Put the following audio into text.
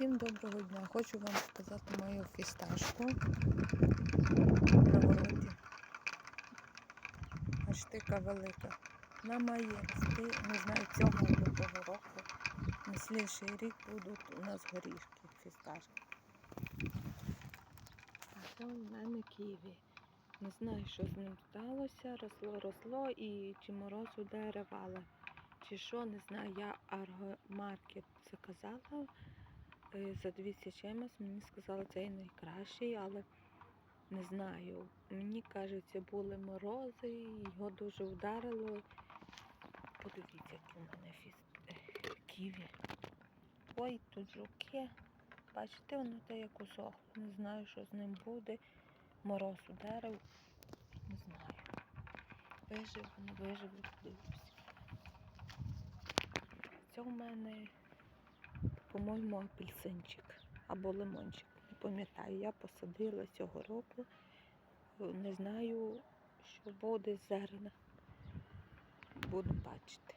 Всім доброго дня. Хочу вам показати мою фісташку на городі. Аж така велика. Вона має рости, не знаю, цього або того року. На слідший рік будуть у нас горішки фісташки. А це у мене ківі. Не знаю, що з ним сталося. Росло, росло і чи мороз ударив, чи що, не знаю. Я аргомаркет заказала за 200 чимось. Мені сказали, цей найкращий, але не знаю. Мені кажеться, були морози, його дуже вдарило. Подивіться, які у мене фіст... ківі. Ой, тут жуки. Бачите, воно те як усохло. Не знаю, що з ним буде. Мороз ударив. Не знаю. Вижив, не вижив, подивлюся. Це у мене, по-моєму, апельсинчик або лимончик. Не пам'ятаю, я посадила цього року. Не знаю, що буде зерна. Буду бачити.